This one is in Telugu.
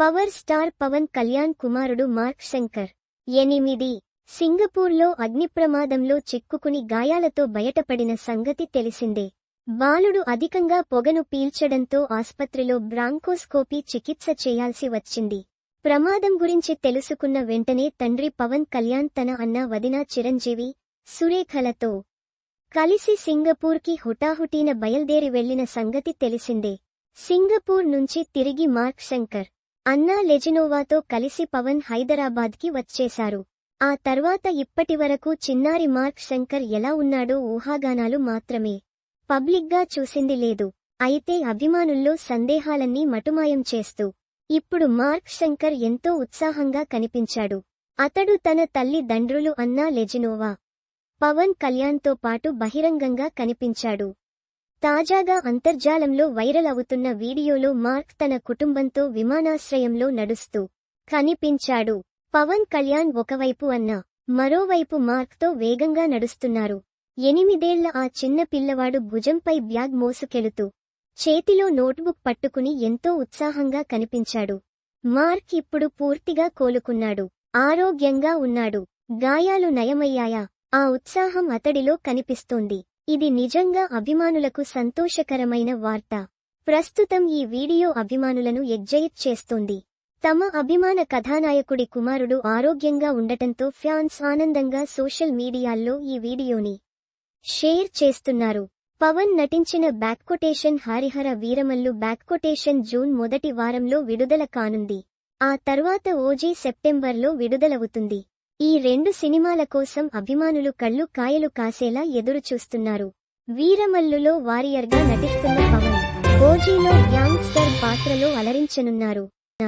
పవర్ స్టార్ పవన్ కళ్యాణ్ కుమారుడు మార్క్ శంకర్. ఎనిమిది. సింగపూర్లో అగ్నిప్రమాదంలో చిక్కుకుని గాయాలతో బయటపడిన సంగతి తెలిసిందే. బాలుడు అధికంగా పొగను పీల్చడంతో ఆస్పత్రిలో బ్రాంకోస్కోపీ చికిత్స చేయాల్సి వచ్చింది. ప్రమాదం గురించి తెలుసుకున్న వెంటనే తండ్రి పవన్ కళ్యాణ్ తన అన్న వదిన చిరంజీవి సురేఖలతో కలిసి సింగపూర్కి హుటాహుటీన బయల్దేరి వెళ్ళిన సంగతి తెలిసిందే. సింగపూర్ నుంచి తిరిగి మార్క్ శంకర్. అన్నా లెజినోవాతో కలిసి పవన్ హైదరాబాద్కి వచ్చేశారు. ఆ తర్వాత ఇప్పటివరకు చిన్నారి మార్క్ శంకర్ ఎలా ఉన్నాడో ఊహాగానాలు మాత్రమే. పబ్లిక్గా చూసింది లేదు. అయితే అభిమానుల్లో సందేహాలన్నీ మటుమాయం చేస్తూ. ఇప్పుడు మార్క్ శంకర్ ఎంతో ఉత్సాహంగా కనిపించాడు. అతడు తన తల్లి దండ్రులు అన్నా లెజినోవా. పవన్ కళ్యాణ్తో పాటు బహిరంగంగా కనిపించాడు. తాజాగా అంతర్జాలంలో వైరల్ అవుతున్న వీడియోలో మార్క్ తన కుటుంబంతో విమానాశ్రయంలో నడుస్తూ కనిపించాడు. పవన్ కళ్యాణ్ ఒకవైపు అన్న మరోవైపు మార్క్తో వేగంగా నడుస్తున్నారు. ఎనిమిదేళ్ళ ఆ చిన్న పిల్లవాడు భుజంపై బ్యాగ్ మోసుకెళుతూ చేతిలో నోట్బుక్ పట్టుకుని ఎంతో ఉత్సాహంగా కనిపించాడు. మార్క్ ఇప్పుడు పూర్తిగా కోలుకున్నాడు. ఆరోగ్యంగా ఉన్నాడు. గాయాలు నయమయ్యాయా? ఆ ఉత్సాహం అతడిలో కనిపిస్తోంది. ఇది నిజంగా అభిమానులకు సంతోషకరమైన వార్త. ప్రస్తుతం ఈ వీడియో అభిమానులను ఎగ్జయిట్ చేస్తోంది. తమ అభిమాన కథానాయకుడి కుమారుడు ఆరోగ్యంగా ఉండటంతో ఫ్యాన్స్ ఆనందంగా సోషల్ మీడియాల్లో ఈ వీడియోని షేర్ చేస్తున్నారు. పవన్ నటించిన back quotation Harihara Veeramallu back quotation June మొదటి వారంలో విడుదల కానుంది. ఆ తర్వాత ఓజీ సెప్టెంబర్లో విడుదలవుతుంది. ఈ రెండు సినిమాల కోసం అభిమానులు కళ్ళు కాయలు కాసేలా ఎదురుచూస్తున్నారు వీరమల్లులో వారియర్గా నటిస్తున్న పవన్ ఓజీలో గ్యాంగ్స్టర్ పాత్రలో అలరించనున్నారు.